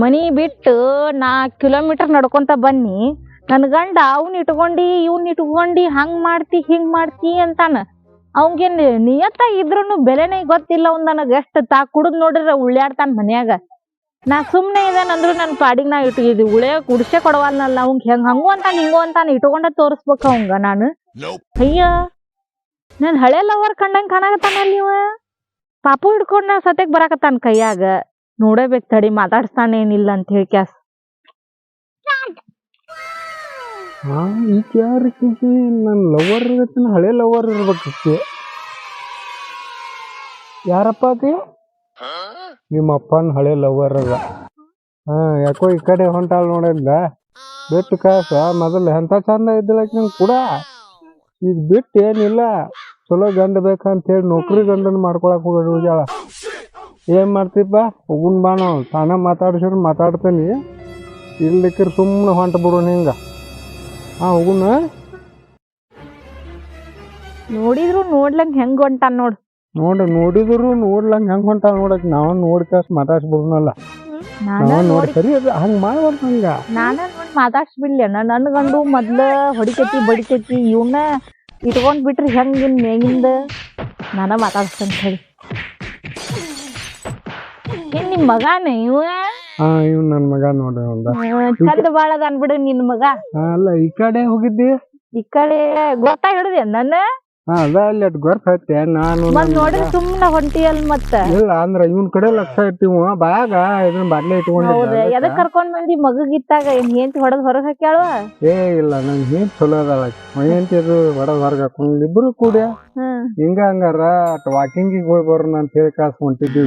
ಮನಿ ಬಿಟ್ಟು ನಾಲ್ಕು ಕಿಲೋಮೀಟರ್ ನಡ್ಕೊಂತ ಬನ್ನಿ. ನನ್ನ ಗಂಡ ಅವ್ನ ಇಟ್ಕೊಂಡಿ ಇವ್ನ ಇಟ್ಕೊಂಡಿ ಹಂಗ್ ಮಾಡ್ತಿ ಹಿಂಗ್ ಮಾಡ್ತಿ ಅಂತಾನ. ಅವಂಗೇನ್ ನಿಯತ್ತ ಇದ್ರೂನು ಬೆಲೆನೇ ಗೊತ್ತಿಲ್ಲ ಅವ್ನ್ ನನಗೆ. ಎಷ್ಟು ತಾ ಕುಡಿದ್ ನೋಡಿದ್ರೆ ಉಳ್ಯಾಡ್ತಾನ ಮನ್ಯಾಗ. ನಾ ಸುಮ್ಮನೆ ಇದೇನಂದ್ರು ನನ್ನ ಪಾಡಿಗೆ ನಾ ಇಟ್ಟು ಇದು ಉಳಿಯ ಕುಡ್ಸೆ ಕೊಡವಲ್ನಲ್ಲ ಅವಂಗ್ ಹೆಂಗ್ ಹಂಗು ಅಂತಾನ ಹಿಂಗು ಅಂತಾನೆ ಇಟ್ಕೊಂಡ ತೋರಿಸ್ಬೇಕು ಅವಂಗ ನಾನು. ಅಯ್ಯ ನನ್ ಹಳೆ ಲವರ್ ಕಂಡಂಗೆ ಕಾಣಕತ್ತಾನಲ್ಲ ಇವ? ಪಾಪು ಹಿಡ್ಕೊಂಡ್ ನಾ ಸತ್ಯಕ್ಕೆ ಬರಾಕತ್ತಾನ ಕೈಯಾಗ. ನೋಡಬೇಕ್ ತಡಿ ಮಾತಾಡ್ಸ್ತಾನೆ ಏನಿಲ್ಲ ಅಂತ ಹೇಳಿ ಕ್ಯಾಸ್. ಹಾ ಈಗ ಯಾರು ನನ್ನ ಲವರ್ ಹಳೆ ಲವರ್ ಇರ್ಬೇಕು ಯಾರಪ್ಪ ಅದಿ? ನಿಮ್ಮ ಅಪ್ಪನ ಹಳೆ ಲವರ್ ಅದ. ಹಾ, ಯಾಕೋ ಈ ಕಡೆ ಹೊಂಟಾಳ ನೋಡಿದ್ದ ಬಿಟ್ಟು ಕಾಸ, ಮೊದಲು ಎಂತ ಚಂದ ಇದ್ದಿಲ್ಲ ಕೂಡ? ಈಗ ಬಿಟ್ಟು ಏನಿಲ್ಲ. ಚಲೋ ಗಂಡ ಬೇಕಂತ ಹೇಳಿ ನೌಕರಿ ಗಂಡನ ಮಾಡ್ಕೊಳಕ್ ಹೋಗಿ ಹೋಗ್ಯಾಳ. ಏನ್ ಮಾಡ್ತಿಪ್ಪ ಹೋಗುನ್ ಬಾ ನಾವು. ತಾನೇ ಮಾತಾಡ್ಸಿರ್ ಮಾತಾಡ್ತೇನಿ. ಇರ್ಲಿಕ್ಕರ್ ಸುಮ್ಮನೆ ಹೊಂಟ ಬಿಡೋಣ ಹಿಂಗ ಹಾಂ ಹೋಗುನ. ನೋಡಿದ್ರು ನೋಡ್ಲಂಗ್ ಹೆಂಗ್ ಹೊಂಟಾನ್ ನೋಡು. ನೋಡು ನೋಡಿದ್ರು ನೋಡ್ಲಂಗ ಹೆಂಗೆ ಹೊಂಟ ನೋಡಕ್ ನಾವು ನೋಡಿ ಕಾಸ್ ಮಾತಾಡ್ಸ್ಬಿಡೋಣಲ್ಲ ನಾನ ನಾವ್ ನೋಡಿ ನೋಡಿ ಸರಿ ಹಂಗ್ ಮಾಡ್ಬಾರ್ದು ಹಂಗ ನಾನ ನೋಡಿ ಮಾತಾಡ್ಸ್ಬಿಡ್ಲಿ. ನನ್ನ ಗಂಡು ಮೊದ್ಲ ಹೊಡಿತೈತಿ ಬಡಿತೈತಿ ಇವ್ನ ಇಟ್ಕೊಂಡ್ ಬಿಟ್ರಿ ಹೆಂಗ್ ಇನ್ ಮೇಗಿಂದ ನಾನ ಮಾತಾಡ್ಸ್ತೇನೆ ಹೇಳಿ ಏನ್ ನಿಮ್ ಮಗಾನ ಇವ? ಹಾ ಇವ್ ನನ್ ಮಗ ನೋಡ ಒಂದ ಚಂದ ಬಾಳ ಅದ ಅನ್ಬಿಡು ನಿನ್ ಮಗ. ಅಲ್ಲ ಈ ಕಡೆ ಹೋಗಿದ್ದಿ? ಈ ಕಡೆ ಗೊತ್ತಾ ಹಿಡ್ದೆ ನನ್ನ? ಅದ ಅಲ್ಲಿ ಅಟ್ ಗೊತ್ತೈತೆ ನಾನು ಮತ್ ನೋಡಿದ್ರೆ ಸುಮ್ನ ಹೊಂಟಿಯಲ್ ಮತ್ತ. ಇಲ್ಲ ಅಂದ್ರ ಇವನ್ ಕಡೆ ಲಕ್ಷ ಇಟ್ಟಿವ. ಬಾಯಾಗ ಇದನ್ನ ಬಾಟ್ಲಿ ಇಟ್ಕೊಂಡ್ ಎದಕ್ ಕರ್ಕೊಂಡ್ ಬಂದಿ? ಮಗಗಿತ್ತಾಗ ಏನ್ ಹೆಂತಿ ಹೊಡದ್ ಹೊರಗ್ ಹಾಕ್ಯಾಳ ಏ ಇಲ್ಲ ನನ್ ಏನ್ ಚಲೋ ಅದಲ್ಲ ಮೈಯಂತಿ ಅದು ಹೊರ ಹೊರಗ ಹಾಕೊಂಡ್ ಇಬ್ರು ಕೂಡ. ಹಿಂಗ ಹಂಗಾರ ವಾಕಿಂಗ್ ಹೋಗಿ ಬರೋಣ ಅಂತ ಹೇಳಿ ಕಾಸ್ ಹೊಂಟಿದ್ವಿ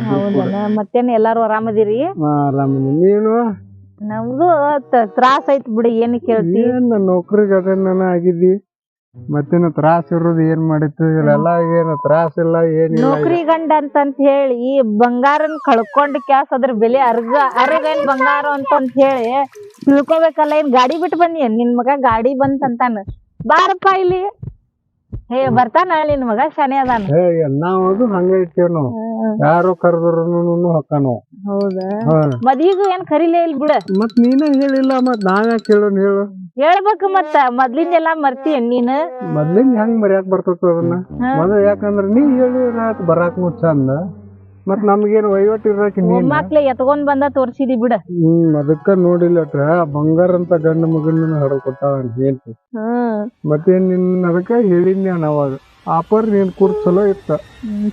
ಮತ್ತೇನ್ ಎಲ್ಲಾರು ಆರಾಮದಿರಿ? ಹಾ, ನೀನು? ನಮ್ದು ತ್ರಾಸ್ ಐತ್ ಬಿಡಿ ಏನ್ ಕೇಳ್ತಿ? ನೌಕರಿ ಗದನ ಆಗಿದ್ದಿ? ಮತ್ತೇನು ತ್ರಾಸ ಇರೋದು ಏನ್ ಮಾಡಿತ್ತು? ಇವೆಲ್ಲ ಏನು ತ್ರಾಸ ಇಲ್ಲ ಏನಿಲ್ಲ. ನೌಕರಿ ಗಂಡ ಅಂತಂತ ಹೇಳಿ ಬಂಗಾರನ್ ಕಳ್ಕೊಂಡ್ ಕ್ಯಾಸ್ ಅದ್ರ ಬೆಲೆ ಅರ್ಗ ಅರಗೇನ್ ಬಂಗಾರ ಅಂತಂತ ಹೇಳಿ ತಿಳ್ಕೊಬೇಕಲ್ಲ ಏನ್ ಗಾಡಿ ಬಿಟ್ಟು ಬನ್ನಿ ನಿನ್ ಮಗ ಗಾಡಿ ಬಂತಂತಾನ. ಬಾರಪ್ಪ ಇಲ್ಲಿ. ಹೇ ಬರ್ತಾನ ನಿನ್ ಮಗ ಶನಿ ಅದಾನ. ಏ ನಾವು ಹಂಗ ಇರ್ತೇವ್ ನಾವು. ಯಾರು ಕರೆದ್ರು ಹೊಕ್ಕಾನು. ಹೌದಾ? ಮದ್ವಿಗೂ ಏನ್ ಕರಿಲೇ ಇಲ್ಲ ಬಿಡ. ಮತ್ ನೀನೇ ಹೇಳಿಲ್ಲ ಮತ್ ನಾನ್ ಯಾಕೆ ಹೇಳೋನ್ ಹೇಳು. ಹೇಳ್ಬೇಕು ಮತ್ತ ಮೊದ್ಲಿಂದೆಲ್ಲಾ ಮರ್ತೀಯ ನೀನ್? ಮೊದ್ಲಿಂದ ಹೆಂಗ್ ಮರ್ಯಾಕ್ ಬರ್ತದ ಅದನ್ನ? ಮೊದಲು ಯಾಕಂದ್ರ ನೀ ಹೇಳಿ ಬರಾಕ್ ಮುಚ್ಚ ಚಂದ ಮತ್ ನಮ್ಗೇನ್ ವಹಿವಾಟ್ ಇರಾಕ ಮಕ್ಳ ಎತ್ಕೊಂಡ್ ಬಂದ ತೋರ್ಸಿದಿ ಬಿಡ. ಹ್ಮ್ ಅದಕ್ಕ ನೋಡಿಲ್ಲ ಬಂಗಾರ ಅಂತ ಗಂಡ ಮಗನ ಹಡ ಕೊಟ್ಟಾಳ ಅಂತ ಹೇಳ್ತಿ. ಮತ್ತೇನ್ ನಿನ್ನ ಅದಕ್ಕ ಹೇಳಿದ್ನಿ ಅವಾಗ. ಆಫರ್ ನೀನ್ ಕೂರ್ ಚಲೋ ಇತ್ತ.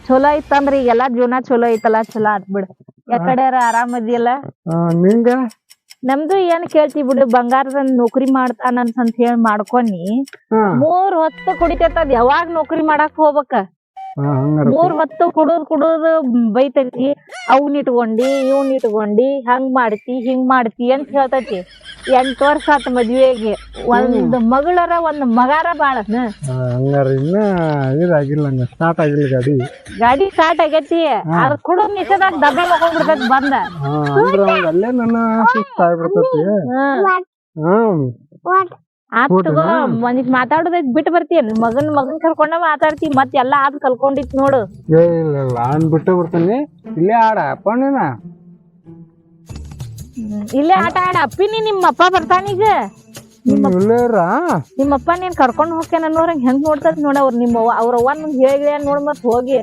ಚಲೋ ಈಗ ಈಗೆಲ್ಲಾ ಜೀವನ ಚಲೋ ಐತಲ್ಲ ಚಲೋ ಆತ್ ಬಿಡ. ಯಾಕಡೆ ಆರಾಮದಿಯಲ್ಲ ನಿಂಗ? ನಮ್ದು ಏನ್ ಕೇಳ್ತಿ ಬಿಡು ಬಂಗಾರದ ನೌಕರಿ ಮಾಡ್ತಾನ ಅಂತ ಹೇಳಿ ಮಾಡ್ಕೊನಿ ಮೂರ್ ಹೊತ್ತು ಅದ್ ಯಾವಾಗ ನೌಕರಿ ಮಾಡಾಕ್ ಹೋಗ್ಬೇಕ? ಮೂರ್ ಹೊತ್ತು ಕುಡುದ್ ಕುಡುದ್ ಬೈತೈತಿ ಅವ್ನ್ ಇಟ್ಕೊಂಡಿ ಇವ್ನ್ ಇಟ್ಕೊಂಡಿ ಹಂಗ್ ಮಾಡ್ತಿ ಹಿಂಗ್ ಮಾಡ್ತಿ ಅಂತ ಹೇಳ್ತೈತಿ. ಎಂಟ್ ವರ್ಷ ಆತ ಮದ್ವೆಗೆ. ಒಂದ್ ಮಗಳರ ಒಂದ್ ಮಗಾರ ಬಾಳ. ಹಂಗಾರ ಇನ್ನ ಇದಾಗಿಲ್ಲ ಹಂಗ ಸ್ಟಾರ್ಟ್ ಆಗಿಲ್ಲ ಗಾಡಿ. ಗಾಡಿ ಸ್ಟಾರ್ಟ್ ಆಗೈತಿ. ಅದ್ ಕುಡುದ್ ನಿಷೇಧಾಗ ದಬ್ಬೆ ಹೋಗ್ಬಿಡ್ತೈತಿ ಬಂದ. ಅಲ್ಲೇ ನನ್ನ ಹ್ಮ್. ಆತ್ ತಗೋ ಒಂದಿಟ್ ಮಾತಾಡೋದೈತ್ ಬಿಟ್ಟು ಬರ್ತೀಯ ಮಗನ್ ಮಗನ್ ಕರ್ಕೊಂಡ ಮಾತಾಡ್ತಿ ಮತ್ ಎಲ್ಲಾ ಆದ್ ಕಲ್ಕೊಂಡಿತ್ ನೋಡು. ಏ ಇಲ್ಲ ಇಲ್ಲ ನಾನ್ ಬಿಟ್ಟು ಬರ್ತೀನಿ. ಇಲ್ಲೇ ಆಡ ಅಪ್ಪ ನೀನ ಇಲ್ಲೇ ಆಟ ಆಡ. ಅಪ್ಪಿನಿ ನಿಮ್ಮ ಅಪ್ಪ ಬರ್ತಾನೀಗ ನೀನ್ ಇಲ್ಲೇ ಇರ ನಿಮ್ಮಪ್ಪ ನೀನ್ ಕರ್ಕೊಂಡ್ ಹೋಗ್ತೇನೆ ಅನ್ನೋರಂಗ್ ಹೆಂಗ್ ನೋಡ್ತಾರ ನೋಡ ಅವ್ರ ನಿಮ್ಮ ಅವ್ರ ಅವ್ವ ಮುಂದ್ ಹೇಳಿ ನೋಡ್ ಮತ್ ಹೋಗಿ.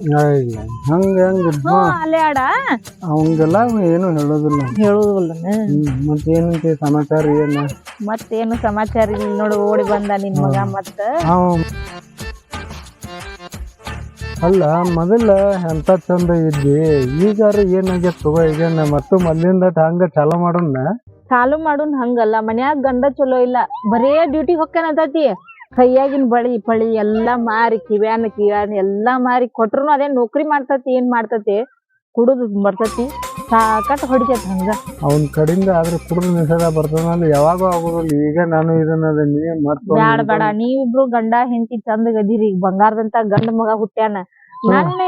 ಹಂಗ ಹೆಂಗ ಅಲ್ಲೇ ಆಡ. ಅವಂಗೆಲ್ಲ ಏನು ಹೇಳೋದಿಲ್ಲ. ಹೇಳುದಿಲ್ಲ ಮತ್ತೇನು ಮತ್ತೆ ಏನಂತೆ ಸಮಾಚಾರ ಏನು? ಮತ್ತೇನು ಸಮಾಚಾರ ಇಲ್ಲ ನೋಡು ಓಡಿ ಬಂದ ನಿನ್ ಮಗ ಮತ್ತ. ಅಲ್ಲ ಮೊದಲ ಎಂತ ಚಂದ ಇದ್ದಿ ಈಗಾರ ಏನಾಗ್ಯದ ತಗೋ ಈಗ ಮತ್ತು ಮೊದ್ಲಿಂದ ಹಂಗ ಚಾಲ ಮಾಡೋಣ ಚಾಲು ಮಾಡೋನ್ ಹಂಗಲ್ಲ ಮನ್ಯಾಗ ಗಂಡ ಚಲೋ ಇಲ್ಲ ಬರೇ ಡ್ಯೂಟಿ ಅಂತತಿ. ಕೈಯಾಗಿನ ಬಳಿ ಪಳಿ ಎಲ್ಲಾ ಮಾರಿ ಕಿವ್ಯಾನ ಕಿವ್ಯಾನ ಎಲ್ಲಾ ಮಾರಿ ಕೊಟ್ರುನು ಅದೇ ನೌಕರಿ ಮಾಡ್ತತಿ ಏನ್ ಮಾಡ್ತತಿ? ಕುಡುದು ಬರ್ತತಿ ಸಾಕಟ್ ಹೊಡಿತೈತಿ ಹಂಗ. ಅವನ್ ಕಡಿಂದ ಆದ್ರೆ ಕುಡಿದು ನಿಷೇಧ ಬರ್ತದ ಯಾವಾಗ ಆಗೋದಿಲ್ಲ. ಈಗ ನಾನು ಇದನ್ನ ಮತ್ತ ಬ್ಯಾಡ ಬೇಡ ನೀವಿಬ್ರು ಗಂಡ ಹೆಂಡತಿ ಚಂದ ಗದಿರಿ. ಬಂಗಾರದಂತ ಗಂಡ ಮಗ ಹುಟ್ಟ್ಯಾನ ನನ್ನ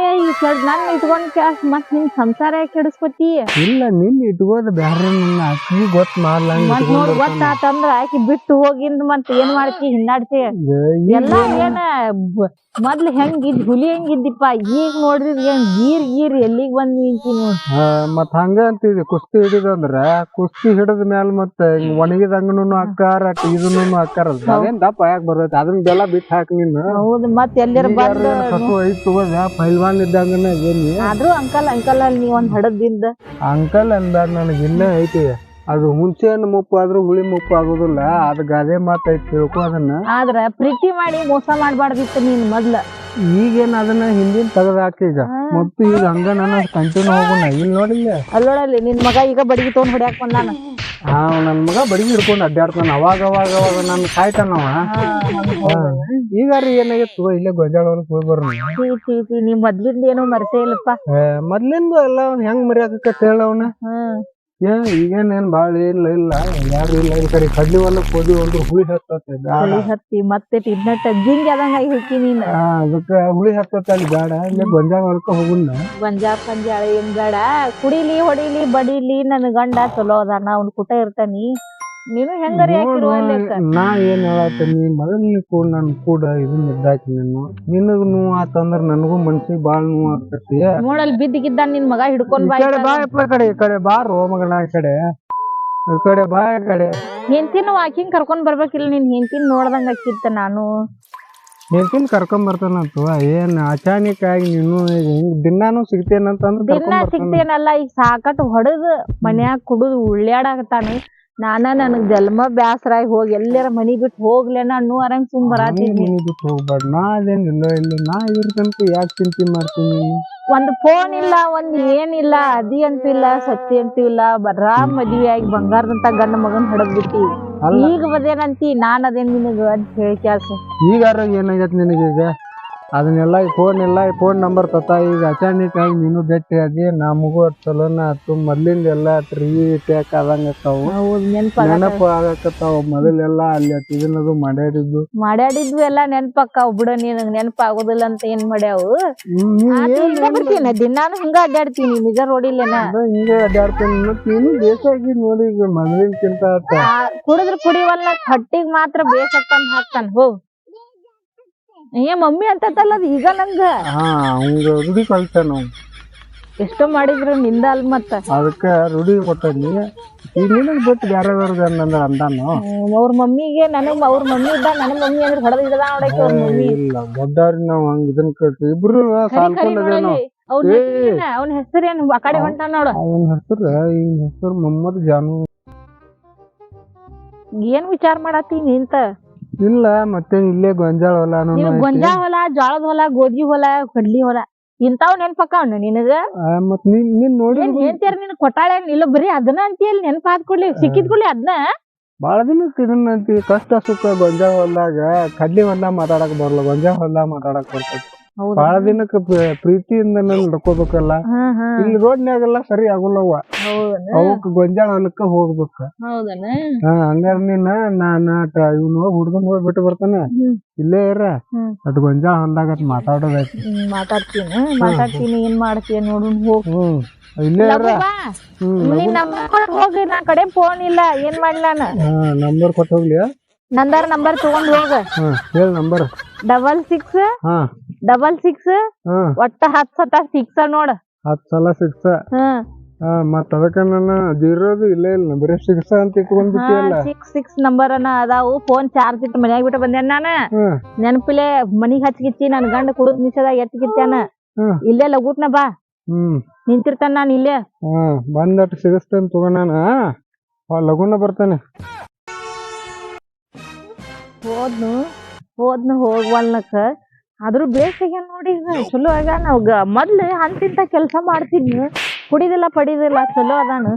ನನ್ನ ಇಟ್ಕೊಂಡ್ ಕ್ಯಾಸ್ ಮತ್ ನಿನ್ ಸಂಸಾರ ಕೆಡಿಸ್ಕೊತಿ? ಇಲ್ಲ ನಿನ್ ಇಟ್ಕೋದ ಬ್ಯಾರೆ ನನ್ನ ಅಕ್ಕಿ ಗೊತ್ತ ಮಾಡ್ಲಂಗ ಮತ್ ನೋಡ್ ಗೊತ್ತಾತಂದ್ರ ಆಕಿ ಬಿಟ್ಟು ಹೋಗಿಂದ ಮತ್ ಏನ್ ಮಾಡ್ತಿ ಹಿಂದಾಡ್ತಿ? ಎಲ್ಲಾ ಏನ ಮೊದ್ಲ ಹೆಂಗಿದ್ ಹುಲಿ ಹೆಂಗಿದ್ದಿಪ್ಪ ಈಗ ನೋಡಿದ್ರ ಏನ್ ಗೀರ್ ಗೀರ್ ಎಲ್ಲಿಗ್ ಬಂದ್ ನಿಂತಿ ಮತ್ ಹಂಗ ಅಂತಿದ್ವಿ. ಕುಸ್ತಿ ಹಿಡಿದಂದ್ರ ಕುಸ್ತಿ ಹಿಡಿದ ಮ್ಯಾಲ ಮತ್ತ ಒಣಗಿದಂಗನು ಅಕ್ಕಾರ ಇದನ್ನು ಅಕ್ಕಾರ ಅದೇನ್ ದಪ್ಪ ಯಾಕೆ ಬರ್ತೈತಿ? ಅದನ್ನ ಬೆಲ್ಲ ಬಿಟ್ಟು ಹಾಕಿ ನೀನು. ಹೌದು ಮತ್ ಎಲ್ಲಾರ ಬಂದ್ ಐತ್ ತಗೋದ ಪೈಲ್ವಾನ್ ಇದ್ದಂಗನ ಆದ್ರೂ ಅಂಕಲ್ ಅಂಕಲ್ ಅಲ್ಲಿ ನೀ ಒಂದ್ ಹಡದಿಂದ ಅಂಕಲ್ ಅಂದ ನನಗೆ ಇನ್ನೂ ಐತಿ. ಅದು ಹುಂಚೆಹಣ್ಣು ಮುಪ್ಪು ಆದ್ರೂ ಹುಳಿ ಮುಪ್ಪು ಆಗೋದಿಲ್ಲ. ಅದು ಗಾದೆ ಮಾತೈತಿ ತಿಳ್ಕೊ ಅದನ್ನ. ಆದ್ರ ಪ್ರೀತಿ ಮಾಡಿ ಮೋಸ ಮಾಡ್ಬಾರ್ದಿತ್ತು ನೀನ್ ಮೊದ್ಲ. ಈಗೇನ್ ಅದನ್ನ ಹಿಂದಿನ ತೆಗದ್ ಹಾಕಿ ಈಗ ಮತ್ತು ಈಗ ಹಂಗ ನನ್ನ ಕಂಟಿನ್ಯೂ ಹೋಗೋಣ ಇಲ್ಲಿ. ನೋಡಿಲ್ಲ ಅಲ್ಲೋಡಲ್ಲಿ ನಿನ್ ಮಗ ಈಗ ಬಡಿಗೆ ತಗೊಂಡ್ ಹೊಡ್ಯಾಕ್ ಬಂದಾನ. ಹಾ ನನ್ ಮಗ ಬಡಿಗೆ ಹಿಡ್ಕೊಂಡು ಅಡ್ಡಾಡ್ತಾನ ಅವಾಗ ಅವಾಗ ಅವಾಗ ನನ್ನ ಕಾಯ್ತಾನವ ಈಗ ರೀ ಏನಾಗಿತ್ತು ಇಲ್ಲೇ ಗೊಂಜಾಳ ಹೊಲಕ್ ಹೋಗಿ ಚೀ, ನೀ ಮೊದ್ಲಿಂದ ಏನೋ ಮರ್ತೇ ಇಲ್ಲಪ್ಪ. ಮೊದ್ಲಿಂದ ಎಲ್ಲ ಅವ್ನ್ ಹೆಂಗ್ ಮರ್ಯಾಕತ್ತ ಹೇಳವನ ಹ್ಮ್ ಏ ಈಗೇನೇನ್ ಬಾಳ ಇಲ್ಲ ಇಲ್ಲ ಯಾರು ಇಲ್ಲ ಈ ಕಡೆ ಕಡ್ಲಿ ಹೊಲಕ್ ಹೋದಿ ಒಂದು ಹುಳಿ ಹತ್ತತ್ತೆ ಹುಳಿ ಹತ್ತಿ ಮತ್ತೆ ತಿನ್ನಟ್ಟ ಜಿಂಗ್ ಆದಂಗ ನೀನ್. ಆ, ಅದಕ್ಕ ಹುಳಿ ಹತ್ತತ್ತೆ ಅಲ್ಲಿ ಬೇಡ ಇಲ್ಲೇ ಗೊಂಜಾಳ ಹೊಲಕ್ಕ ಹೋಗುಣ ಗೊಂಜಾಳ ಪಂಜಾಳ ಏನ್ ಬೇಡ. ಕುಡಿಲಿ ಹೊಡಿಲಿ ಬಡಿಲಿ ನನ್ ಗಂಡ ಚಲೋ ಅದಾನ ಅವ್ನ ಕುಟ ಇರ್ತಾನಿ. ನೀನು ಹೆಂಗರಿ ನಾ ಏನ್ ಹೇಳತ್ತೀನಿ ಮೊದಲ್ ಕೂಡ ನನ್ ಕೂಡ ಇದನ್ನ ಇದ್ದಾಕಿ ನೀನು. ನಿನಗ್ ನೋವು ಆತಂದ್ರ ನನಗೂ ಮನ್ಸಿಗೆ ಬಾಳ ನೋವು ಆಗ್ತೈತಿ. ನೋಡಲ್ ಬಿದ್ದಿಗಿದ್ದ ನಿನ್ ಮಗ ಹಿಡ್ಕೊಂಡ್ ಈ ಬಾ ಕಡೆ ಬಾ ಯಪ್ಪ ಈ ಕಡೆ ಈ ಕಡೆ ಬಾರೋ ಮಗನ ಈ ಕಡೆ. ಈ ಕಡೆ ಬಾ ಈ ಕಡೆ. ಹೆಂತಿನ ವಾಕಿಂಗ್ ಕರ್ಕೊಂಡ್ ಬರ್ಬೇಕಿಲ್ಲ ನಿನ್ ಹೆಂತಿನ ನೋಡ್ದಂಗ ಆಕಿತ್ತ ನಾನು. ಹೆಂಡತಿನ ಕರ್ಕೊಂಡ್ ಬರ್ತಾನಂತ ಏನ್ ಅಚಾನಕ್ ಆಗಿ ನೀನು ಈಗ ಹಿಂಗ್ ದಿನಾನು ಸಿಗ್ತೇನಂತಂದ್ರ ದಿನ ಕರ್ಕೊಂಡ್ ಬರ್ತಾನ. ಸಿಗ್ತೇನಲ್ಲ ಈಗ ಸಾಕಟ್ ಹೊಡದ್ ಮನ್ಯಾಗ ಕುಡುದು ಉಳ್ಳಾಡಕತ್ತಾನ ನಾನ ನನಗ್ ಜನ್ಮ ಬ್ಯಾಸರಾಗಿ ಹೋಗಿ ಎಲ್ಲರ ಮನಿ ಬಿಟ್ಟು ಹೋಗ್ಲೇನ ಅನ್ನೋ ಅರಂಗ್ ಸುಮ್ ಬರಾತಿದ್ನಿ. ಬಿಟ್ಟು ಹೋಗ್ಬೇಡ ನಾ ಅದೇನ್ ಇಲ್ಲ ಇಲ್ಲ ನಾ ಇವ್ರ ತನಕ ಯಾಕೆ ಚಿಂತೆ ಮಾಡ್ತೀನಿ? ನೀನು ಒಂದ್ ಫೋನ್ ಇಲ್ಲ ಒಂದ್ ಏನಿಲ್ಲ ಅದಿ ಅಂತಿಲ್ಲ ಇಲ್ಲ ಸತ್ತಿ ಅಂತೂ ಇಲ್ಲ ಬರಾಮ್ ಮದ್ವಿ ಆಗಿ ಬಂಗಾರದಂತ ಗಂಡ ಮಗನ್ ಹಡದ್ ಬಿಟ್ಟಿ ಅಲ್ಲ. ಈಗ ಬದೇನಂತಿ ನಾನ್ ಅದೇನ್ ನಿನಗ ಅಂತ ಹೇಳಿ ಕ್ಯಾಸ ಈಗಾರ ಏನಾಗೈತಿ ನಿನಗೀಗ? ಈಗ ಅದನ್ನೆಲ್ಲ ಈ ಫೋನ್ ಎಲ್ಲ ಈ ಫೋನ್ ನಂಬರ್ ತತ್ತ ಈಗ ಅಚಾನಕ್ ಆಗಿ ನೀನು ಭೇಟಿ ಆಗಿ ನಮಗೂ ಚಲೋನ ಆತು ಮೊದ್ಲಿಂದ ಎಲ್ಲ ಟ್ಯಾಕ್ ಆದಂಗ ಆಕಾವು ಹೌದ್ ನೆನ್ಪ ನೆನಪು ಆಗಕತ್ತಾವ ಮೊದಲೆಲ್ಲ ಅಲ್ಲಿ ಅಟ್ ಇದನ್ನದು ಮಾಡ್ಯಾಡಿದ್ದು. ಮಾಡ್ಯಾಡಿದ್ವು ಎಲ್ಲ ನೆನ್ಪಕ್ಕಾವ್ ಬಿಡ ನಿನಗ್ ನೆನಪ ಆಗೋದಿಲ್ಲ ಅಂತ ಏನ್ ಮಾಡ್ಯಾವು? ಆತ ಏನ್ ಬರ್ತೀನ ದಿನಾನು ಹಿಂಗ ಅಡ್ಡಾಡ್ತೀನಿ ನಿಜ ರೋಡಿಲ್ಲೇನ ಹಿಂಗ ಅಡ್ಡಾಡ್ತೀನಿ ಬೇಸಾಗಿ ನೀನು ಬೇಕಾಗಿ ನೋಡಿ ಈಗ ಮೊದಲಿನ್ಕಿಂತ ಆತ. ಕುಡಿದ್ರ ಕುಡಿವಲ್ಲ ಹೊಟ್ಟಿಗ್ ಮಾತ್ರ ಬೇಸತ್ತಂದ್ ಹಾಕ್ತಾನ ಹೋಗ್. ಏ ಮಮ್ಮಿ ಅಂತಲ್ಲ ಅದ್ ಈಗ ನಂಗ. ಹಾ ಅವಂಗ ರೂಢಿ ಕಲ್ತಾನ ಅವ ಎಷ್ಟೋ ಮಾಡಿದ್ರು ನಿಂದ ಅಲ್ ಮತ್ತ. ಅದಕ್ಕ ರೂಢಿ ಕೊಟ್ಟನಿ ಈಗ ನಿನಗ್ ಬಿಟ್ಟು ಬೇರೆ ಬೇರೆ ಅಂದಾನು? ಅವ್ರ ಮಮ್ಮಿಗೆ ನನಗ್ ಅವ್ರ ಮಮ್ಮಿ ಇದ್ದ ನನಗ್ ಮಮ್ಮಿ ಅಂದ್ರೆ ಹೊಡೆದ ಇದ್ದ ನೋಡಕ್ಕೆ ಅವ್ರ ಮಮ್ಮಿ. ಇಲ್ಲ ದೊಡ್ಡವ್ರಿ ನಾವ್ ಹಂಗ ಇದನ್ ಕೇಳ್ತೀವಿ ಇಬ್ರು ಸಾಲ್ಕೊಂಡದೇನೋ ಅವ್ನ ಹೆಸರು ಏನು ಆ ಕಡೆ ಹೊಂಟ ನೋಡು. ಅವನ ಹೆಸರು ಈ ಹೆಸರು ಮೊಹಮ್ಮದ್ ಜಾನು. ಏನ್ ವಿಚಾರ ಮಾಡತ್ತಿ ನಿಂತ ಇಲ್ಲ ಮತ್ತೆ ಇಲ್ಲೇ ಗೊಂಜಾಳ ಹೊಲ ಗೊಂಜಾಳ ಹೊಲ ಜೋಳದ ಹೊಲ ಗೋಧಿ ಹೊಲ ಕಡ್ಲಿ ಹೊಲ ಇಂತಾವ್ ನೆನ್ಪಕ್ಕಾವ್ ನಿನಗ? ಮತ್ ನೀನ್ ನೀನ್ ನೋಡಿ ಏನ್ ಹೇಳ್ತೀರ ನಿನ್? ಕೊಟ್ಟಾಳೆ ಇಲ್ಲ ಬರೀ ಅದನ್ನ ಅಂತೀಯಲ್ಲ ನೆನಪ ಆದ್ ಕೂಡ್ಲಿ ಸಿಕ್ಕಿದ್ ಕೊಡ್ಲಿ ಅದನ್ನ? ಬಾಳ ದಿನಕ್ಕೆ ಇದನ್ನ ಅಂತೀವಿ. ಕಷ್ಟ ಸುಖ ಗೊಂಜಾಳ ಹೊಲ್ದಾಗ ಕಡ್ಲಿ ಹೊಲ ಮಾತಾಡಕ್ ಬರಲ್ಲ ಗೊಂಜಾಳ ಹೊಲ ಮಾತಾಡಕ್ ಬರ್ತೈತಿ? ಬಾಳ ದಿನಕ್ಕೆ ಪ್ರ- ಪ್ರೀತಿಯಿಂದ ನಡ್ಕೋಬೇಕಲ್ಲ? ಇಲ್ಲಿ ರೋಡ್ನ್ಯಾಗೆಲ್ಲ ಸರಿ ಆಗುಲ್ಲವ ಅವಕ್ ಗೊಂಜಾಳ ಹೊಲಕ್ಕ ಹೋಗ್ಬೇಕ. ಹಂಗಾರ ನೀನ ನಾನ ಇವ್ನ ಹೋಗಿ ಹುಡ್ಗನ್ ಹೋಗಿ ಬಿಟ್ಟು ಬರ್ತಾನೆ. ಇಲ್ಲೇ ಇರ. ಅದ್ ಗೊಂಜಾಳ ಹೊಲ್ದಾಗ ಅದ್ ಮಾತಾಡೋದೈತಿ ಮಾತಾಡ್ತೀನಿ. ಮಾತಾಡ್ತೀನಿ ಏನ್ ಮಾಡ್ತೀಯ ನೋಡು ಹೋಗಿ. ಇಲ್ಲೇ ಇರ. ಹೋಗಿ ನನ್ ಕಡೆ ಫೋನ್ ಇಲ್ಲ. ಏನ್ ಮಾಡ್ಲಿ ನಾನು? ನಂಬರ್ ಕೊಟ್ಟು ಹೋಗ್ಲಿ ನಂದರ್ ನಂಬರ್ ತಗೊಂಡ್ ಹೋಗ. ಹೇಳ ನಂಬರ್ ಡಬಲ್ ಸಿಕ್ಸ್ ಹಾ. ಡಬಲ್ ಸಿಕ್ಸ್ ಒಟ್ಟ ಹತ್ ಸತ ಸಿಕ್ಸ್ ನೋಡ. ಹತ್ ಸಲ ಸಿಕ್ಸ ಹ್ಮ್ ಮತ್ತ ಅದಕ್ಕ ನಾನು ಜೀರೋದು ಇಲ್ಲೇ ಇಲ್ಲ. ಬರೀ ಸಿಕ್ಸ ಅಂತ ಇಟ್ಕೊಂಡ್ ಬಿಟ್ಟಿಯಲ್ಲ ಸಿಕ್ಸ್ ಸಿಕ್ಸ್ ನಂಬರ್ ಅನ್ನ ಅದಾವು. ಫೋನ್ ಚಾರ್ಜ್ ಇಟ್ಟು ಮನ್ಯಾಗ ಬಿಟ್ಟು ಬಂದೇನ್ ನಾನ. ಹ್ಮ್ ನೆನಪಿಲೆ ಮನಿಗ್ ಹಚ್ಚಿಗಿಚ್ಚಿ ನನ್ನ ಗಂಡ ಕುಡುದ್ ನಿಮಿಷದಾಗ ಎತ್ತಿಗಿತ್ತಾನ ಹ್ಮ್. ಇಲ್ಲೇ ಲಗೂಟ್ನ ಬಾ. ಹ್ಮ್. ನಿಂತಿರ್ತಾನ ನಾನು ಇಲ್ಲೇ. ಹಾ ಬಂದಟ್ ಸಿಗಸ್ತೇನೆ ತಗೋ ನಾನು. ಲಗುನ ಬರ್ತಾನೆ. ಹೋದ್ನು. ಹೋದ್ನು ಹೋಗ್ವಲ್ನಕ ಆದ್ರೂ ಬೇಸಿಗೆ ನೋಡಿ ಚಲೋ ಆಗ ನಾವ್ ಮೊದ್ಲು ಅಂತಿಂತ ಕೆಲಸ ಮಾಡ್ತಿದ್ನು. ಕುಡಿದಿಲ್ಲ ಪಡಿದಿಲ್ಲ ಚಲೋ ಅದಾನ.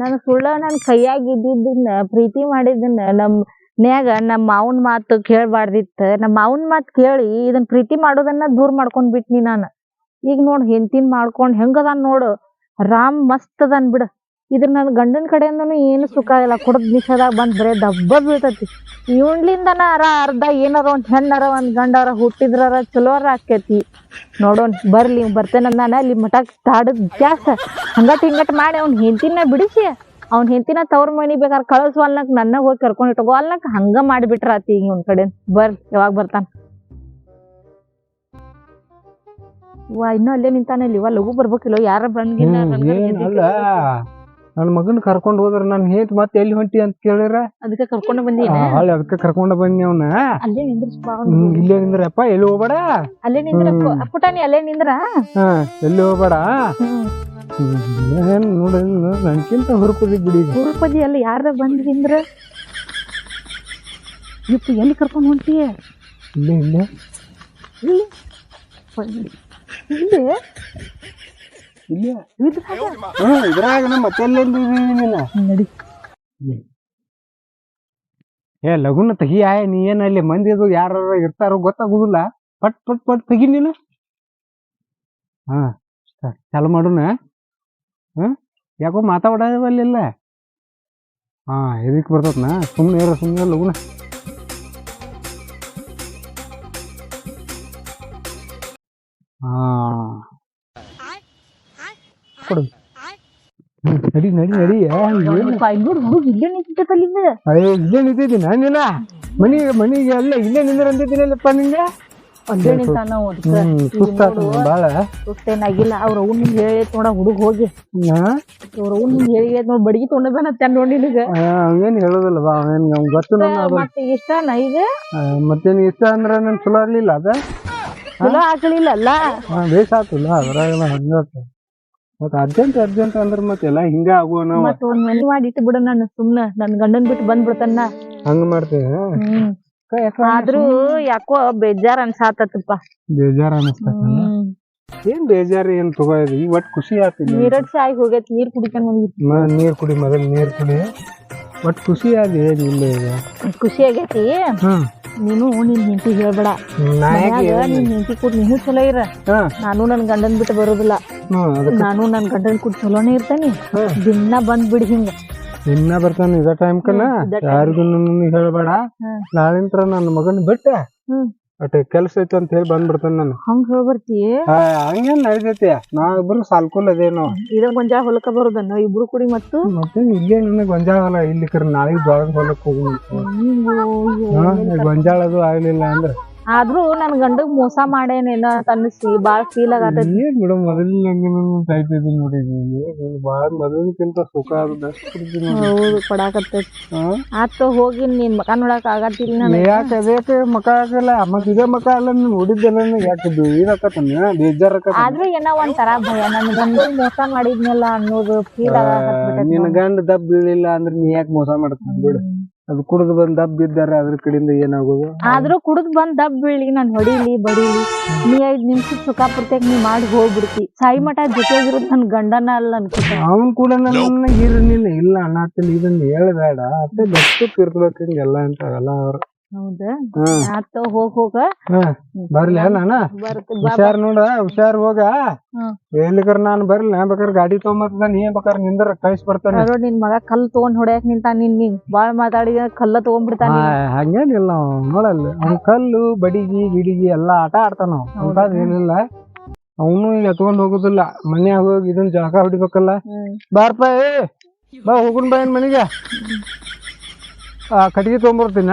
ನನ್ ಸುಳ್ಳ ನನ್ ಕೈಯಾಗ ಇದ್ದಿದ್ದನ್ನ ಪ್ರೀತಿ ಮಾಡಿದ್ದನ್ನ ನಮ್ ನ್ಯಾಗ ನಮ್ಮ ಮಾವನ್ ಮಾತು ಕೇಳ್ಬಾರ್ದಿತ್ತ. ನಮ್ಮ ಮಾವನ್ ಮಾತು ಕೇಳಿ ಇದನ್ ಪ್ರೀತಿ ಮಾಡೋದನ್ನ ದೂರ ಮಾಡ್ಕೊಂಡ್ ಬಿಟ್ನಿ ನಾನು. ಈಗ ನೋಡ್ ಹೆಂತಿನ್ ಮಾಡ್ಕೊಂಡ್ ಹೆಂಗದಾನ್ ನೋಡು. ರಾಮ್ ಮಸ್ತ್ ಅದನ್ ಬಿಡ. ಇದ್ರ ನನ್ ಗಂಡನ ಕಡೆಯಿಂದನು ಏನು ಸುಖ ಇಲ್ಲ ಕುಡದ್ ನಿಷೇಧಾಗ ಬಂದ್ ಬರೇ ದಬ್ಬ ಬೀಳ್ತೈತಿ. ಇವ್ನ್ಲಿಂದನ ಅರ ಅರ್ಧ ಏನಾರ ಒಂದ್ ಹೆಣ್ಣಾರ ಒಂದ್ ಗಂಡಾರ ಹುಟ್ಟಿದ್ರಾರ ಚಲೋರ ಆಕೈತಿ ನೋಡೋನ್ ಬರ್ಲಿ ಬರ್ತೇನೆ ನಾನು ಅಲ್ಲಿ ಮಠಕ್ಕೆ ತಾಡದ್ ಜಾಸ್ತ ಹಂಗಟ್ ಹಿಂಗಟ್ ಮಾಡಿ ಅವ್ನ ಹೆಂಡತಿನ ಬಿಡಿಸಿ ಅವ್ನ ಹೆಂಡತಿನ ತವ್ರ ಮನಿ ಬೇಕಾದ್ರೆ ಕಳಿಸ್ವಲ್ನಕ್ ನನ್ನ ಹೋಗಿ ಕರ್ಕೊಂಡ್ ಇಟ್ಕೋ ಅಲ್ನಕ್ ಹಂಗ ಮಾಡಿಬಿಟ್ರ ಆತಿ ಈಗ ಒಂದ್ ಕಡೆ ಬರ್ ಯಾವಾಗ ಬರ್ತಾನ. ವಾ ಇನ್ನೂ ಅಲ್ಲೇ ನಿಂತಾನೆ ಇಲ್ಲಿ. ಲಘು ಬರ್ಬೇಕಿಲ್ಲ ಯಾರ ಬಂದ್ಗಿಲ್ಲ ಹ್ಮ್ ಮಗನ ಕರ್ಕೊಂಡು ಹೋದ್ರೆ ಮಗನ್ ಕರ್ಕೊಂಡ್ ಹೋದ್ರ ನನ್ ಹೇಟ್ ಮತ್ತೆ ಎಲ್ಲಿ ಹೊಂಟಿ ಅಂತ ಕೇಳಿರ ಅದಕ್ಕೆ ಕರ್ಕೊಂಡು ಬಂದೀನಿ ಹಾಳೆ ಅದಕ್ಕೆ ಕರ್ಕೊಂಡ ಬಂದಿ ಅವ್ನ. ಅಲ್ಲೇ ಇಲ್ಲೇ ನಿಂದ್ರಪ್ಪ ಎಲ್ಲಿ ಹೋಗ್ಬೇಡ? ಅಲ್ಲೇ ನಿಂದ್ರ. ಪುಟಾಣಿ ಅಲ್ಲೇ ನಿಂದ್ರ? ಹಾ ಎಲ್ಲಿ ಹೋಗ್ಬೇಡ? ಏನ್ ನೋಡ ನನ್ಕಿಂತ ಹುರುಪದಿ ಬಿಡಿ ಹುರುಪದಿ ಅಲ್ಲಿ ಯಾರ ಬಂದ್ ನಿಂದ್ರ? ಇಪ್ಪ ಎಲ್ಲಿ ಕರ್ಕೊಂಡ್ ಹೊಂಟಿ ಇಲ್ಲೇ ಇಲ್ಲೇ. ಇಲ್ಲಿ? ಇಲ್ಲಿ ಇಲ್ಲೇ ಇದ್ರಾಗ ನಮ್ಮ ನಡಿ. ಏ ಲಗುನ ತೆಗಿ ಆಯ ನೀ ಏನ ಅಲ್ಲಿ ಮಂದಿ ಅದು ಯಾರು ಇರ್ತಾರೋ ಗೊತ್ತಾಗುದಿಲ್ಲ. ಪಟ್ ಪಟ್ ಪಟ್ ತೆಗಿ ನೀನು. ಹಾ. ಚಾಲು ಮಾಡೋಣ. ಹಾ ಯಾಕೋ ಮಾತಾಡೋದಿಲ್ಲ ಹಾ ಎದಕ್ ನಾ ಸುಮ್ಮನೆ ಇರೋ ಸುಮ್ಮನೆ ಲಗುನ. ಹಾ ಕೊಡು. ನಡಿ ನಡಿ ನಡಿ. ಇಲ್ಲೇ ನಿಂತಿದ್ದಲ್ಲ ಇದು ಅಯ್ಯೋ ಇಲ್ಲೇ ನಾನಿಲ್ಲ. ಮನಿಗೆ ಮನಿಗೆ ಅಲ್ಲ ಇಲ್ಲೇ ನಿಂದ್ರ ಅಂತಿದ್ದೀನಲ್ಲಪ್ಪ ನಿಂಗೆ ಸುಸ್ತೇನಾಗಿಲ್ಲ ಅವ್ರ ಅವ್ನ ಹೇಳಿ ನೋಡ ಹುಡುಗ ಹೋಗಿ. ಅವ್ರ ಅವ್ನ ಹೇಳಿ ನೋಡ್ ಬಡಗಿ ತೊಗೊಂಡ ಬೇನ ಚಂದ ನೋಡಿ ನಿನಗ. ಅವೇನ್ ಹೇಳೋದಿಲ್ಲ ಬಾ ಅವೇನ್ ಗೊತ್ತು ಮತ್ತೆ ಇಷ್ಟನ ಈಗ? ಮತ್ತೆ ಇಷ್ಟ ಅಂದ್ರ ನನ್ ಚಲೋ ಆಗ್ಲಿಲ್ಲ ಅದ? ಚಲೋ ಆಗ್ಲಿಲ್ಲ ಅಲ್ಲ ಅದ್ರಾಗೆಲ್ಲ ಮತ್ತ ಅರ್ಜೆಂಟ್ ಅರ್ಜೆಂಟ್ ಅಂದ್ರ ಮತ್ ಎಲ್ಲಾ ಹಿಂಗ ಆಗೋಣ ಮತ್ತ ಒಂದ್ ಮನಿ ಮಾಡಿ ಇಟ್ಟು ಬಿಡ ನಾನು ಸುಮ್ನ ನನ್ ಗಂಡನ್ ಬಿಟ್ಟು ಬಂದ್ ಬಿಡ್ತಾನ ಹಂಗ ಮಾಡ್ತೇವೆ ಆದ್ರೂ ಯಾಕೋ ಬೇಜಾರ್ ಅನ್ಸಾತತ್ತಪ್ಪ ಬೇಜಾರ್ ಅನಸ್ತ ಏನ್ ಬೇಜಾರ್ ಏನ್ ತಗೋ ಇದು? ಈ ಒಟ್ ಖುಷಿ ಆತಿ ನೀರಡ್ ಸಾಯಿ ಹೋಗೈತಿ ನೀರ್ ಕುಡಿಕೊಂಡ್ ಬಂದಿತ್ತು ನೀರ್ ಕುಡಿ ಮೊದಲ್ ನೀರ್ ಕುಡಿ. ಒಟ್ ಖುಷಿ ಆಗಿ ಈಗ. ಖುಷಿ ಆಗೈತಿ? ಹ್ಮ್. ನೀನು ನಿನ್ ಹೆಂಡತಿ ಹೇಳ್ಬೇಡ. ಮನ್ಯಾಗ ನಿನ್ ಹೆಂಡತಿ ಕೂಡ ನೀನು ಚಲೋ ಇರ. ನಾನು ನನ್ ಗಂಡನ್ ಬಿಟ್ಟು ಬರೋದಿಲ್ಲ. ನಾನು ನನ್ ಗಂಡನ್ ಕೂಡ ಚಲೋನೇ ಇರ್ತಾನೆ. ದಿನ ಬಂದ್ ಬಿಡಿ ಹಿಂಗ. ಇನ್ನ ಬರ್ತಾನೆ ಇದ ಟೈಮ್ ಕನ? ಇದ time. ಯಾರಿಗೂ ಹೇಳ್ಬೇಡ. ನಾಳೆ ನಾಳಿಂತ್ರ ನನ್ನ ಮಗನ್ ಬಿಟ್ಟ. ಅಟ್ ಕೆಲ್ಸ ಐತಿ ಅಂತ ಹೇಳಿ ಬಂದ್ಬಿಡ್ತಾನ ನಾನು. ಹಂಗ ಹೋಗ್ಬರ್ತಿ ಹಂಗೇನ್ ನಡಿತೈತಿ ನಾವಿಬ್ರು ಸಾಲ್ಕುಲ್ ಅದೇನೋ ಇದ ಗೊಂಜಾಳ ಹೊಲಕ್ಕ ಬರೋದನ್ನ ಇಬ್ರು ಕುಡಿ ಮತ್ತು? ಮತ್ತೆ ಇಲ್ಲೇ ನನಗೆ ಗೊಂಜಾಳ ಹೊಲ ಇಲ್ಲಿ ಕರ್ ನಾಳೆಗೆ ಜ್ವಾಳದ ಹೊಲಕ್ ಹೋಗಿ ಗೊಂಜಾಳ ಅದು ಆಗ್ಲಿಲ್ಲ ಅಂದ್ರೆ. ಆದ್ರೂ ನನ್ ಗಂಡಗ್ ಮೋಸ ಮಾಡೇನೇನೋ ಅಂತ ಅನ್ನಿಸಿ ಬಾಳ್ ಫೀಲ್ ಆಗತ್ತೆ. ಏನ್ ಬಿಡು ಮೊದಲಿನ ಹಂಗೆ ಸಾಯ್ತಿದ್ವಿ ನೋಡಿ ನೀನು ಬಾಳ ಮೊದಲಿನಕ್ಕಿಂತ ಸುಖ ಅದು ಬೆಸ್ಟ್ ಕೊಡ್ತೀನಿ ನೋಡಿ. ಹೌದು ಕೊಡಾಕತ್ತೈತಿ ಹಾ? ಆತ ಹೋಗಿ ನಿನ್ ಮಕ ನೋಡಕ್ ಆಗತ್ತಿಲ್ಲ ನನಗ. ಯಾಕೆ ಮಕ ಆಗಲ್ಲ? ಮತ್ ಇದೇ ಮಕ ಅಲ್ಲ ನೀನ್ ನೋಡಿದ್ದೆಲ್ಲ ಯಾಕೆ ಇದಾಕತ್ತನ ಬೇಜಾರಕತ್ತ ಆದ್ರೂ ಏನೋ ಒಂಥರ ಭಯ. ನನ್ ಗಂಡ ಮೋಸ ಮಾಡಿದ್ನಲ್ಲ ಅನ್ನೋದು ಫೀಲ್ ನಿನ್ ಗಂಡ ದಬ್ ಬೀಳಿಲ್ಲ ಅಂದ್ರೆ ನೀ ಯಾಕೆ ಮೋಸ ಮಾಡ್ತಾನ ಬಿಡು ಅದು ಕುಡಿದು ಬಂದ್ ದಬ್ ಬಿದ್ದಾರೆ ಅದ್ರ ಕಡೆಯಿಂದ ಏನಾಗೋದು? ಆದ್ರೂ ಕುಡಿದ್ ಬಂದ್ ದಬ್ ಬೀಳಿ ನಾನ್ ಹೊಡಿಲಿ ಬಡೀಲಿ. ನೀ ಐದ್ ನಿಮಿಷ ಸುಖ ಪುರ್ತಕ್ ನೀ ಮಾಡಿ ಹೋಗ್ಬಿಡ್ತಿ. ಸಾಯಿ ಮಠ ಜೊತೆಗಿರೋದ್ ನನ್ ಗಂಡನ ಅಲ್ಲ ಅನ್ಕೋತ ಅವನ್ ಕೂಡ ನನ್ನ ಇರಲಿಲ್ಲ ಇಲ್ಲ ಅನ್ನತ್ತಿಲ್ಲ ಇದನ್ನ ಹೇಳ್ಬೇಡ. ಅದೇ ಬೆಸ್ಟ್ ಇರ್ಬೇಕು ಹಿಂಗೆಲ್ಲ ಅಂತ ಅಲ್ಲ ಅವ್ರು. ಹೌದಾ? ಹ್ಮ್. ಆತ ಹೋಗ್ ಬರ್ಲಿ ನಾನ ಹುಷಾರ್ ನೋಡ ಹುಷಾರ್ ಹೋಗ. ಎಲ್ಲಿಗಾರ ಎಲ್ಲಿಕರ್ ನಾನ್ ಬರ್ಲಿ ನಾ ಬೇಕಾದ್ರೆ ಗಾಡಿ ತಗೊಂಬರ್ತಾನ ನೀ ಬೇಕಾದ್ರೆ ನಿಂದ್ರ ಕಳ್ಸಿ ಬರ್ತಾನೆ. ನೋಡ್ ನಿನ್ ಮಗ ಕಲ್ ತಗೊಂಡ್ ಹೊಡ್ಯಾಕ್ ನಿಂತ ನಿನ್ ನೀನ್ ಬಾಳ್ ಮಾತಾಡಿ ಕಲ್ಲ ತಗೊಂಡ್ಬಿಡ್ತಾನ ಹಂಗೇನಿಲ್ಲ ನೋಡಲ್ಲ. ಅವ್ನ ಕಲ್ಲು ಬಡಿಗಿ ಗಿಡಿಗಿ ಎಲ್ಲಾ ಆಟ ಆಡ್ತಾನ ಅವ ಅಂತದ್ ಏನಿಲ್ಲ ಅವನು ಎತ್ಕೊಂಡ್ ಹೋಗುದಿಲ್ಲ. ಮನ್ಯಾಗ ಹೋಗಿ ಇದನ್ ಜಳಕ ಹೊಡಿಬೇಕಲ್ಲ. ಬಾರ್ಪ ಏ ಬಾ ಹೋಗುನ್ ಬಾ ಏನ್ ಮನಿಗೆ. ಆ ಕಟ್ಗಿ ತಗೊಂಬರ್ತೀನ?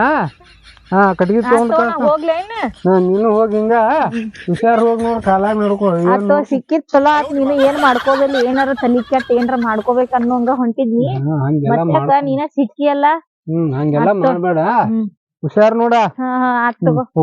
ಹಾ ಕಟ್ಗಿ ತಗೊಂಡ್ ಕಳ್ಸ. ಹೋಗ್ಲೇನ ಹಾ, ನೀನು ಹೋಗಿ ಹಿಂಗ. ಹುಷಾರ್ ಹೋಗಿ ನೋಡ್ ಕಾಲ ನೋಡ್ಕೊ. ಸಿಕ್ಕಿದ್ ಚಲೋ ಆತ್ ನೀನು ಏನ್ ಮಾಡ್ಕೋಬೇಕು ಏನಾರ ತಲಿ ಕೆಟ್ಟ ಏನಾರ ಮಾಡ್ಕೋಬೇಕು ಅನ್ನೋಂಗ ಹೊಂಟಿದ್ನಿ. ಮತ್ತ್ಯಾಕ ನೀನ ಸಿಕ್ಕಿಯಲ್ಲ ಹ್ಮ್ ಹಂಗೆಲ್ಲ ಮಾಡ್ಬೇಡ. ಹುಷಾರ್ ನೋಡ. ಹಾ ಹಾ ಆತ್ ತಗೋ.